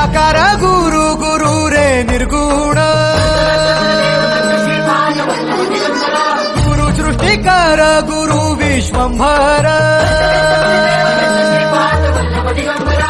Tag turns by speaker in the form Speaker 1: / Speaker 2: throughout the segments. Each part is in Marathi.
Speaker 1: निराकार गुरु गुरु रे निर्गुण गुरु सृष्टिकार गुरु विश्वंभर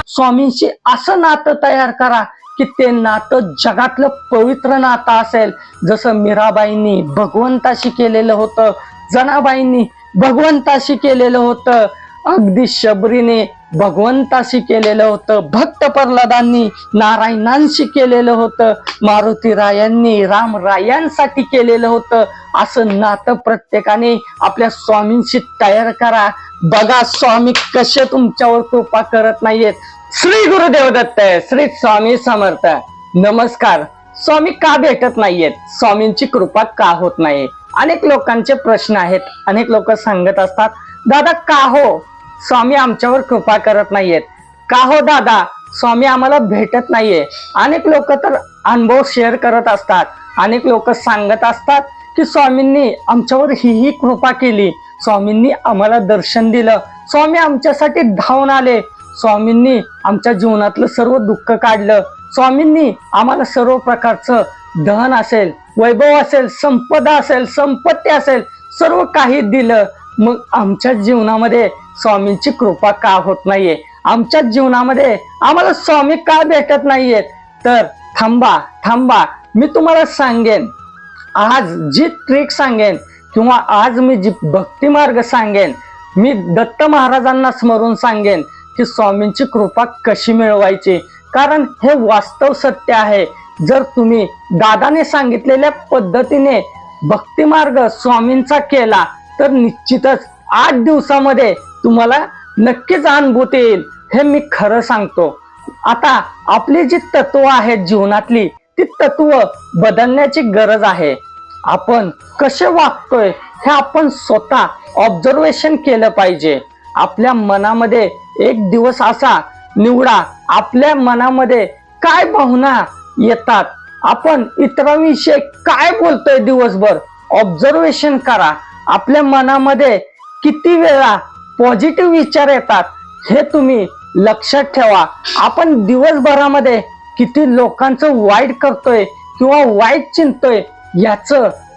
Speaker 2: स्वामींशी असं नातं तयार करा की ते नातं जगातलं पवित्र नातं असेल. जसं मीराबाईंनी भगवंताशी केलेलं होतं जनाबाईंनी भगवंताशी केलेलं होतं. अगदी शबरीने भगवंताशी केलेलं होतं भक्त प्रल्हादांनी नारायणांशी केलेलं होतं मारुती रायांनी राम रायांसाठी केलेलं होतं. असं नातं प्रत्येकाने आपल्या स्वामींशी तयार करा. बघा स्वामी कसे तुमच्यावर कृपा करत नाहीयेत. श्री गुरुदेव दत्त श्री स्वामी समर्थ. नमस्कार. स्वामी का भेटत नाहीयेत? स्वामींची कृपा का होत नाही? अनेक लोकांचे प्रश्न आहेत. अनेक लोक सांगत असतात दादा का हो? स्वामी आमच्यावर कृपा करत नाहीयेत. का हो दादा? स्वामी आम्हाला भेटत नाहीये. अनेक लोक तर अनुभव शेअर करत असतात. अनेक लोक सांगत असतात की स्वामींनी आमच्यावर ही ही कृपा केली. स्वामींनी आम्हाला दर्शन दिलं. स्वामी आमच्यासाठी धावून आले. स्वामींनी आमच्या जीवनातलं सर्व दुःख काढलं. स्वामींनी आम्हाला सर्व प्रकारचं धन असेल वैभव असेल संपदा असेल संपत्ती असेल सर्व काही दिलं. मग आमच्या जीवनामध्ये स्वामींची कृपा का होत नाहीये? आमच्या जीवनामध्ये आम्हाला स्वामी का भेटत नाहीयेत तर थांबा थांबा. मी तुम्हाला सांगेन. आज जी ट्रिक सांगेन किंवा आज मी जी भक्ती मार्ग सांगेन मी दत्त महाराजांना स्मरून सांगेन की स्वामींची कृपा कशी मिळवायची. कारण हे वास्तव सत्य आहे. जर तुम्ही दादाने सांगितलेल्या पद्धतीने भक्ती मार्ग स्वामींचा केला तर निश्चितच आठ दिवसामध्ये तुम्हाला नक्कीच अनुभूती येईल हे मी खरं सांगतो. आता आपली जी तत्व आहेत जीवनातली ती तत्व बदलण्याची गरज आहे. आपण कसे वागतोय हे आपण स्वतः ऑब्झर्वेशन केलं पाहिजे. आपल्या मनामध्ये एक दिवस असा निवडा आपल्या मनामध्ये काय भावना येतात आपण इतरांविषयी काय बोलतोय दिवसभर? ऑब्झर्वेशन करा. आपल्या मनामध्ये किती वेळा पॉझिटिव्ह विचार येतात हे तुम्ही लक्षात ठेवा. आपण दिवसभरामध्ये किती लोकांचं वाईट करतोय किंवा वाईट चिंतोय याच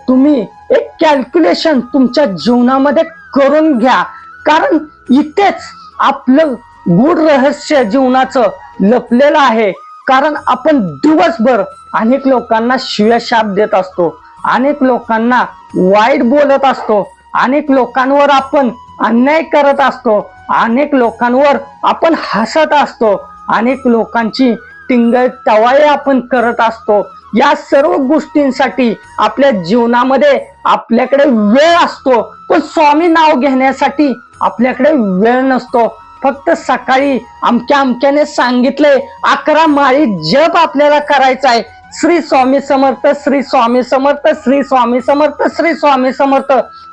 Speaker 2: तुम्ही एक कॅल्क्युलेशन तुमच्या जीवनामध्ये करून घ्या. कारण इथेच आपलं गूढ रहस्य जीवनाचं लपलेलं आहे. कारण आपण दिवसभर अनेक लोकांना शिव्याशाप देत असतो. अनेक लोकांना वाईट बोलत असतो. अनेक लोकांवर आपण अन्याय करत असतो. अनेक लोकांवर आपण हसत असतो. अनेक लोकांची टिंगळ टवाळे आपण करत असतो. या सर्व गोष्टींसाठी आपल्या जीवनामध्ये आपल्याकडे वेळ असतो. पण स्वामी नाव घेण्यासाठी आपल्याकडे वेळ नसतो. फक्त सकाळी अमक्या अमक्याने सांगितले अकरा माळी जप आपल्याला करायचा आहे. श्री स्वामी समर्थ श्री स्वामी समर्थ श्री स्वामी समर्थ श्री स्वामी समर्थ.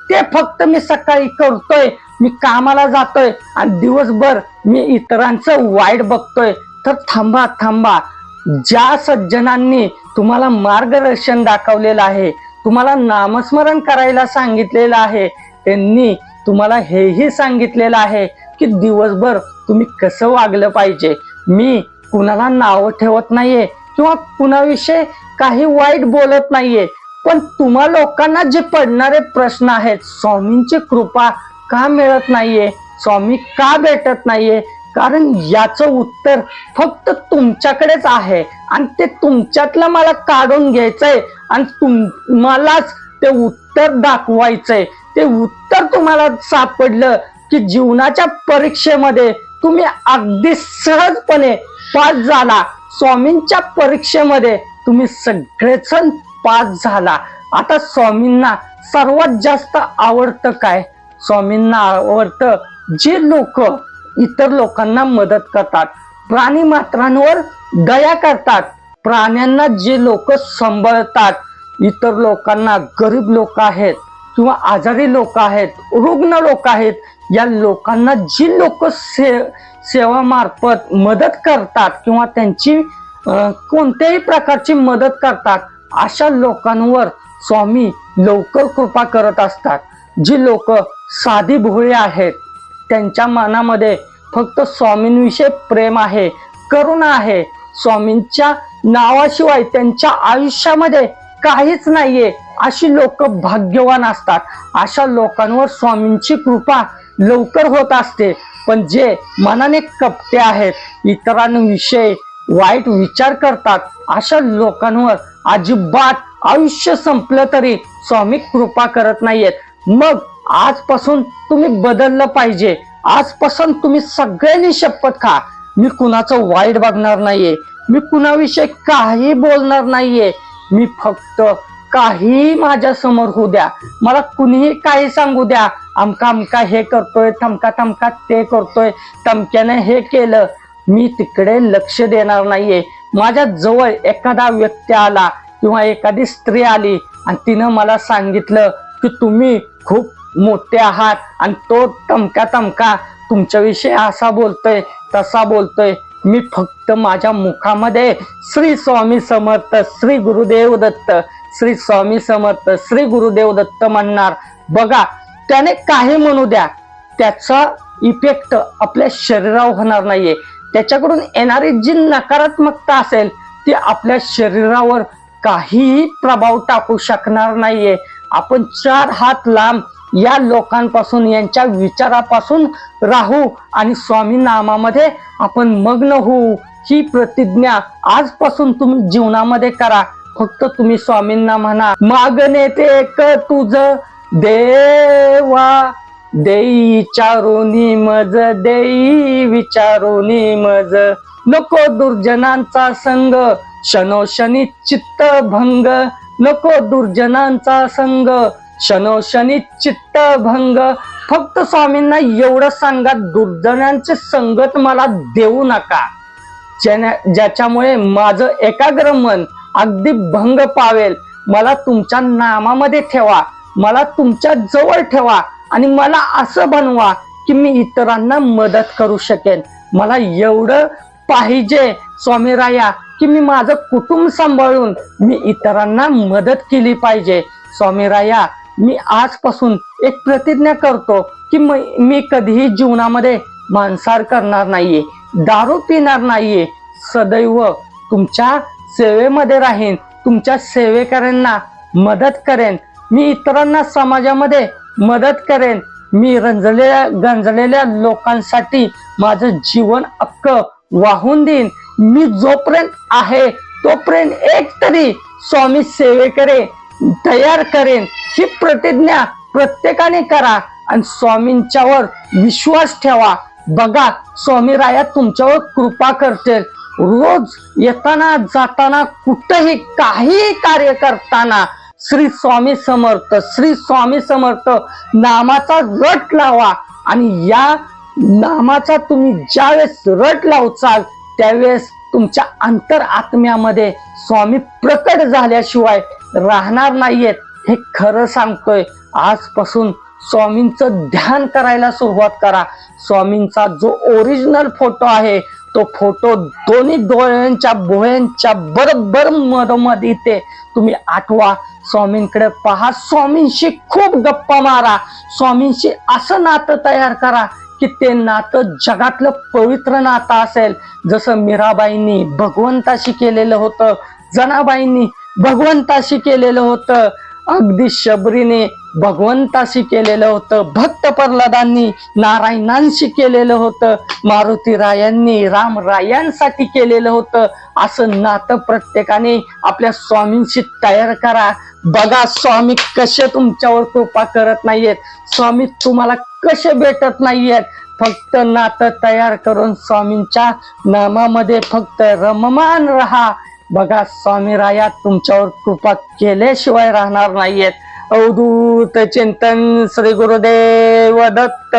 Speaker 2: ते फक्त मी सकाळी करतोय मी कामाला जातोय आणि दिवसभर मी इतरांचं वाईट बघतोय. तर थांबा थांबा. ज्या सज्जनांनी तुम्हाला मार्गदर्शन दाखवलेलं आहे तुम्हाला नामस्मरण करायला सांगितलेलं आहे त्यांनी तुम्हाला हेही सांगितलेलं आहे की दिवसभर तुम्ही कसं वागलं पाहिजे. मी कुणाला नावं ठेवत नाहीये किंवा कुणाविषयी काही वाईट बोलत नाहीये पण तुम्हा लोकांना जे पडणारे प्रश्न आहेत स्वामींची कृपा का मिळत नाहीये? स्वामी का भेटत नाहीये? कारण याचं उत्तर फक्त तुमच्याकडेच आहे आणि ते तुमच्यातलं मला काढून घ्यायचंय आणि तुम्हालाच ते उत्तर दाखवायचंय. ते उत्तर तुम्हाला सापडलं की जीवनाच्या परीक्षेमध्ये तुम्ही अगदी सहजपणे पास झाला. स्वामींच्या परीक्षेमध्ये तुम्ही सगळेजण पास झाला. आता स्वामींना सर्वात जास्त आवडतं काय? स्वामींना आवडतं जे लोक इतर लोकांना मदत करतात प्राणी मात्रांवर दया करतात. प्राण्यांना जे लोक सांभाळतात इतर लोकांना गरीब लोक आहेत किंवा आजारी लोक आहेत रुग्ण लोक आहेत या लोकांना जी लोक से सेवामार्फत मदत करतात किंवा त्यांची कोणत्याही प्रकारची मदत करतात अशा लोकांवर स्वामी लवकर कृपा करत असतात. जी लोक साधी भोळी आहेत त्यांच्या मनामध्ये फक्त स्वामींविषयी प्रेम आहे करुणा आहे. स्वामींच्या नावाशिवाय त्यांच्या आयुष्यामध्ये काहीच नाहीये अशी लोक भाग्यवान असतात. अशा लोकांवर स्वामींची कृपा लवकर होत असते. पण जे मनाने कपटे आहेत इतरांविषयी वाईट विचार करतात अशा लोकांवर अजिबात आयुष्य संपलं तरी स्वामी कृपा करत नाहीयेत. मग आजपासून तुम्ही बदललं पाहिजे. आजपासून तुम्ही सगळ्यांनी शपथ खा. मी कुणाचं वाईट बघणार नाहीये. मी कुणाविषयी काही बोलणार नाहीये. मी फक्त काही माझ्यासमोर होऊ द्या. मला कुणीही काही सांगू द्या. अमका अमका हे करतोय थमका थमका ते करतोय. तमक्याने हे केलं. मी तिकडे लक्ष देणार नाहीये. माझ्या जवळ एखादा व्यक्ती आला किंवा एखादी स्त्री आली आणि तिनं मला सांगितलं की तुम्ही खूप मोठे आहात आणि तो तमका तमका तुमच्याविषयी असा बोलतोय तसा बोलतोय. मी फक्त माझ्या मुखामध्ये श्री स्वामी समर्थ श्री गुरुदेव दत्त श्री स्वामी समर्थ श्री गुरुदेव दत्त म्हणणार बघा त्याने काही म्हणू द्या. त्याचा इफेक्ट आपल्या शरीरावर होणार नाहीये. त्याच्याकडून येणारी जी नकारात्मकता असेल ती आपल्या शरीरावर काहीही प्रभाव टाकू शकणार नाहीये. आपण चार हात लांब या लोकांपासून यांच्या विचारापासून राहू आणि स्वामी नामामध्ये आपण मग्न होऊ. ही प्रतिज्ञा आजपासून तुम्ही जीवनामध्ये करा. फक्त तुम्ही स्वामींना म्हणा मागणे ते एक तुझ देवा. देई चारोनी मज देई विचारोनी मज. नको दुर्जनांचा संग शनोशनी चित्त भंग. नको दुर्जनांचा संग शनोशनी चित्त भंग. फक्त स्वामींना एवढं सांगा दुर्जनांचे संगत मला देऊ नका. ज्याने- ज्याच्यामुळे माझं एकाग्र मन अगदी भंग पावेल. मला तुमच्या नामामध्ये ठेवा. मला तुमच्या जवळ ठेवा. आणि मला असं बनवा की मी इतरांना मदत करू शकेन. मला एवढं पाहिजे स्वामी राया की मी माझं कुटुंब सांभाळून मी इतरांना मदत केली पाहिजे. स्वामी राया मी आजपासून एक प्रतिज्ञा करतो की मी कधीही जीवनामध्ये मांसाहार करणार नाहीये दारू पिणार नाहीये. सदैव तुमच्या सेवेमध्ये राहीन तुमच्या सेवेकऱ्यांना मदत करेन. मी इतरांना समाजामध्ये मदत करेन. मी रंजलेल्या गंजलेल्या लोकांसाठी माझं जीवन अक्क वाहून देईन. मी जोपर्यंत आहे तोपर्यंत एक तरी स्वामी सेवेकरे तयार करेन. ही प्रतिज्ञा प्रत्येकाने करा आणि स्वामींच्यावर विश्वास ठेवा. बघा स्वामी राया तुमच्यावर कृपा करतील. रोज येताना जाताना कुठेही काही कार्य करताना श्री स्वामी समर्थ श्री स्वामी समर्थ नामाचा रट लावा आणि या नामाचा तुम्ही ज्यावेळेस रट लावचाल त्यावेळेस तुमच्या अंतर आत्म्यामध्ये स्वामी प्रकट झाल्याशिवाय राहणार नाहीयेत हे खरं सांगतोय. आजपासून स्वामींचं ध्यान करायला सुरुवात करा. स्वामींचा जो ओरिजिनल फोटो आहे तो फोटो दोन्ही डोळ्यांच्या भोयांच्या बरोबर मधोमध इथे तुम्ही आठवा स्वामींकडे पहा. स्वामींशी खूप गप्पा मारा. स्वामींशी असं नातं तयार करा की ते नातं जगातलं पवित्र नातं असेल. जसं मीराबाईंनी भगवंताशी केलेलं होतं जनाबाईंनी भगवंताशी केलेलं होतं. अगदी शबरीने भगवंताशी केलेलं होतं भक्त प्रल्हादांनी नारायणांशी केलेलं होतं मारुती रायांनी राम रायांसाठी केलेलं होतं. असं नातं प्रत्येकाने आपल्या स्वामींशी तयार करा. बघा स्वामी कसे तुमच्यावर कृपा करत नाहीयेत. स्वामी तुम्हाला कसे भेटत नाहीयेत. फक्त नातं तयार करून स्वामींच्या नामामध्ये फक्त रममान राहा. बघा स्वामी राया तुमच्यावर कृपा केल्याशिवाय राहणार नाहीयेत. अवधूत चिंतन श्री गुरुदेव दत्त.